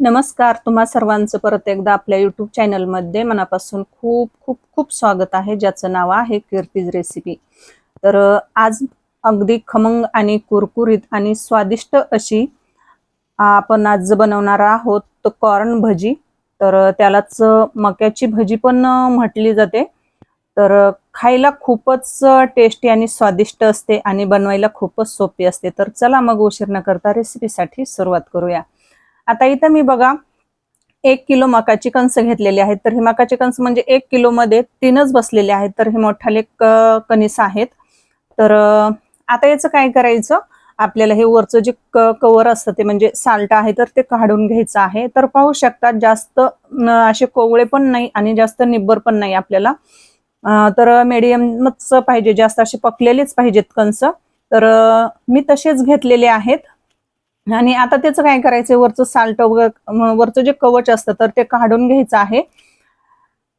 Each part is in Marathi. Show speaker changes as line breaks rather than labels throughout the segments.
नमस्कार तुम्हा सर्वांचं परत एकदा आपल्या युट्यूब चॅनलमध्ये मनापासून खूप खूप खूप स्वागत आहे ज्याचं नाव आहे कीर्तीज रेसिपी तर आज अगदी खमंग आणि कुरकुरीत आणि स्वादिष्ट अशी आपण आज बनवणार आहोत कॉर्न भजी. तर त्यालाच मक्याची भजी पण म्हटली जाते. तर खायला खूपच टेस्टी आणि स्वादिष्ट असते आणि बनवायला खूपच सोपी असते. तर चला मग उशीर न करता रेसिपीसाठी सुरुवात करूया. आता इथं मी बघा एक किलो मकाची कणस घेतलेली आहेत. तर हे मकाची कणस म्हणजे एक किलो मध्ये तीनच बसलेले आहेत. तर हे मोठाले क- कणीस आहेत. तर आता याचं काय करायचं? आपल्याला हे वरचं जे कवर असतं ते म्हणजे साल्ट आहे तर ते काढून घ्यायचं आहे. तर पाहू शकतात जास्त असे कोवळे पण नाही आणि जास्त निब्बर पण नाही आपल्याला. तर मीडियमच पाहिजे जास्त असे पकलेलेच पाहिजेत कंस. तर मी तसेच घेतलेले आहेत. आणि आता त्याचं काय करायचं वरचं साल्ट वगैरे वरचं जे कवच असतं तर ते काढून घ्यायचं आहे.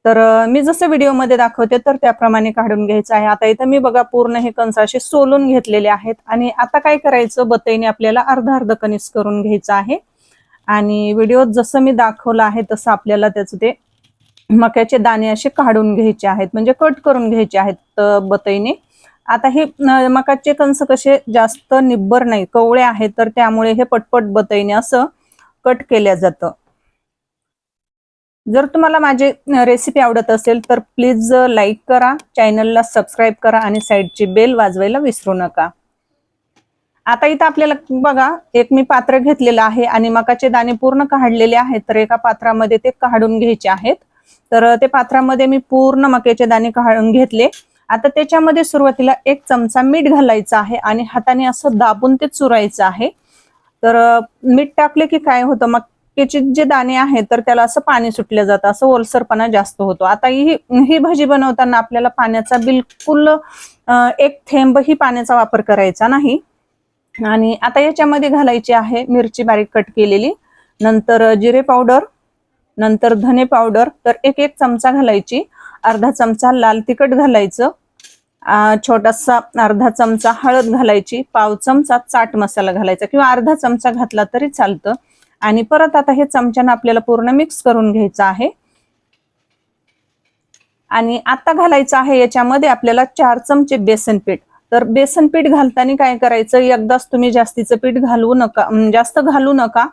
तर मी जसं व्हिडिओमध्ये दाखवते तर त्याप्रमाणे काढून घ्यायचं आहे. आता इथं मी बघा पूर्ण हे कंस सोलून घेतलेले आहेत. आणि आता काय करायचं? बतईने आपल्याला अर्धा अर्ध कणीस करून घ्यायचं आहे. आणि व्हिडिओत जसं मी दाखवलं आहे तसं आपल्याला त्याचं ते मक्याचे दाणे असे काढून घ्यायचे आहेत. म्हणजे कट करून घ्यायचे आहेत बतईने. आता हे मकाचे कंस कसे जास्त निब्बर नाही कवळे आहेत तर त्यामुळे हे पटपट बतईने असं कट केल्या जातं. जर तुम्हाला माझे रेसिपी आवडत असेल तर प्लीज लाईक करा चॅनलला सबस्क्राईब करा आणि साईडची बेल वाजवायला विसरू नका. आता इथं आपल्याला बघा एक मी पात्र घेतलेलं आहे आणि मकाचे दाणे पूर्ण काढलेले आहेत तर एका पात्रामध्ये ते काढून घ्यायचे आहेत. तर ते पात्रामध्ये मी पूर्ण मक्याचे दाणे काढून घेतले. आता त्याच्यामध्ये सुरुवातीला एक चमचा मीठ घालायचं आहे आणि हाताने असं दाबून ते चुरायचं आहे. तर मीठ टाकले की काय होतं? मक्याचे जे दाणे आहेत तर त्याला असं पाणी सुटलं जातं. असं ओलसरपणा जास्त होतो. आता ही ही भाजी बनवताना आपल्याला पाण्याचा बिलकुल एक एक थेंबही पाण्याचा वापर करायचा नाही. आणि आता याच्यामध्ये घालायची आहे मिरची बारीक कट केलेली. नंतर जिरे पावडर. नंतर धने पावडर. तर एक एक चमचा घालायची. अर्धा चमचा लाल तिखट घालायचं. छोटासा अर्धा चमचा हळद घालायची पाव चमचा चाट मसाला घालायचा किंवा अर्धा चमचा घातला तरी चालतं. आणि परत आता हे चमच्यानं आपल्याला पूर्ण मिक्स करून घ्यायचं आहे. आणि आता घालायचं आहे याच्यामध्ये आपल्याला चार चमचे बेसन पीठ. तर बेसन पीठ घालताना काय करायचं? एकदाच तुम्ही जास्तीचं पीठ घालवू नका जास्त घालू नका.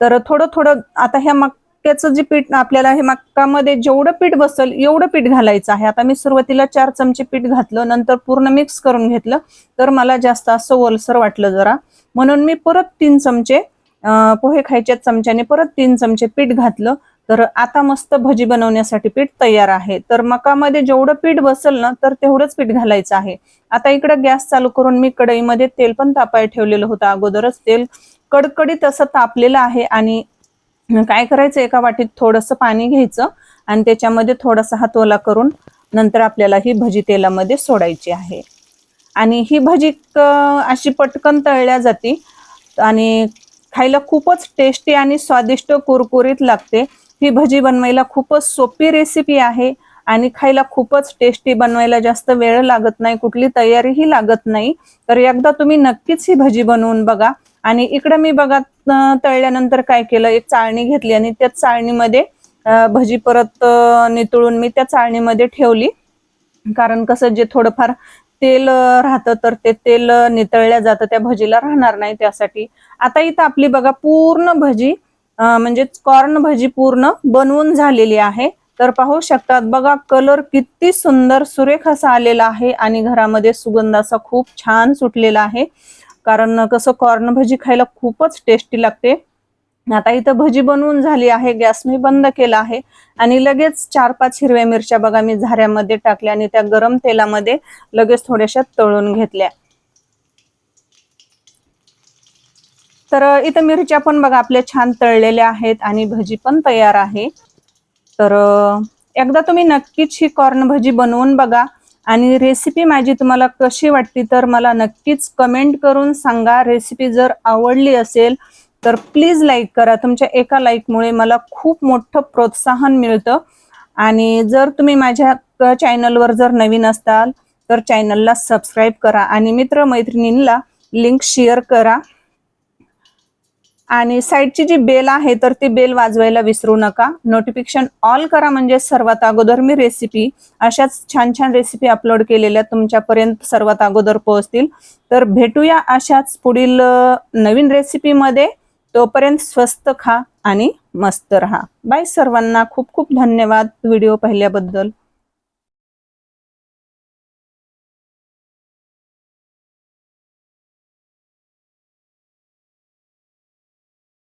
तर थोडं थोडं आता ह्या मग मक्याचं जे पीठ आपल्याला हे मक्कामध्ये जेवढं पीठ बसल एवढं पीठ घालायचं आहे. आता मी सुरुवातीला चार चमचे पीठ घातलं नंतर पूर्ण मिक्स करून घेतलं. तर मला जास्त असं ओलसर वाटलं जरा. म्हणून मी परत तीन चमचे पोहे खायच्या चमच्याने परत तीन चमचे पीठ घातलं. तर आता मस्त भजी बनवण्यासाठी पीठ तयार आहे. तर मकामध्ये जेवढं पीठ बसल ना तर तेवढंच पीठ घालायचं आहे. आता इकडं गॅस चालू करून मी कढईमध्ये तेल पण तापाय ठेवलेलं होतं. अगोदरच तेल कडकडीत असं तापलेलं आहे आणि काय करायचं? एका वाटीत थोडंसं पाणी घ्यायचं आणि त्याच्यामध्ये थोडासा हा तोला करून नंतर आपल्याला ही भजी तेलामध्ये सोडायची आहे. आणि ही भजी अशी पटकन तळल्या जाते आणि खायला खूपच टेस्टी आणि स्वादिष्ट कुरकुरीत लागते. ही भजी बनवायला खूपच सोपी रेसिपी आहे आणि खायला खूपच टेस्टी बनवायला जास्त वेळ लागत नाही कुठली तयारीही लागत नाही. तर एकदा तुम्ही नक्कीच ही भजी बनवून बघा. आणि इकडं मी बघा तळल्यानंतर काय केलं एक चाळणी घेतली आणि त्या चाळणीमध्ये भजी परत नितळून मी त्या चाळणीमध्ये ठेवली. कारण कसं जे थोडंफार तेल राहतं तर ते तेल नितळल्या जातं त्या भजीला राहणार नाही त्यासाठी. आता इथं आपली बघा पूर्ण भजी म्हणजे कॉर्न भजी पूर्ण बनवून झालेली आहे. तर पाहू शकतात बघा कलर किती सुंदर सुरेख असा आलेला आहे आणि घरामध्ये सुगंध असा खूप छान सुटलेला आहे. कारण कसं कॉर्न भजी खायला खूपच टेस्टी लागते. आता इथं भजी बनवून झाली आहे गॅस मी बंद केला आहे. आणि लगेच चार पाच हिरव्या मिरच्या बघा मी झाऱ्यामध्ये टाकल्या आणि त्या गरम तेलामध्ये लगेच थोड्याशा तळून घेतल्या. तर इथं मिरच्या पण बघा आपल्या छान तळलेल्या आहेत आणि भजी पण तयार आहे. तर एकदा तुम्ही नक्कीच ही कॉर्न भजी बनवून बघा. आणि रेसिपी माझी तुम्हाला कशी वाटली तर मला नक्कीच कमेंट करून सांगा. रेसिपी जर आवडली असेल तर प्लीज लाईक करा. तुमच्या एका लाईकमुळे मला खूप मोठं प्रोत्साहन मिळतं. आणि जर तुम्ही माझ्या चॅनलवर जर नवीन असताल तर चॅनलला सबस्क्राईब करा. आणि मित्र मैत्रिणींना लिंक शेअर करा. आणि साईडची जी बेल आहे तर ती बेल वाजवायला विसरू नका. नोटिफिकेशन ऑल करा म्हणजे सर्वात अगोदर मी रेसिपी अशाच छान छान रेसिपी अपलोड केलेल्या तुमच्यापर्यंत सर्वात अगोदर पोहोचतील. तर भेटूया अशाच पुढील नवीन रेसिपीमध्ये तोपर्यंत स्वस्त खा आणि मस्त राहा. बाय सर्वांना खूप खूप धन्यवाद. व्हिडिओ पाहिल्याबद्दल.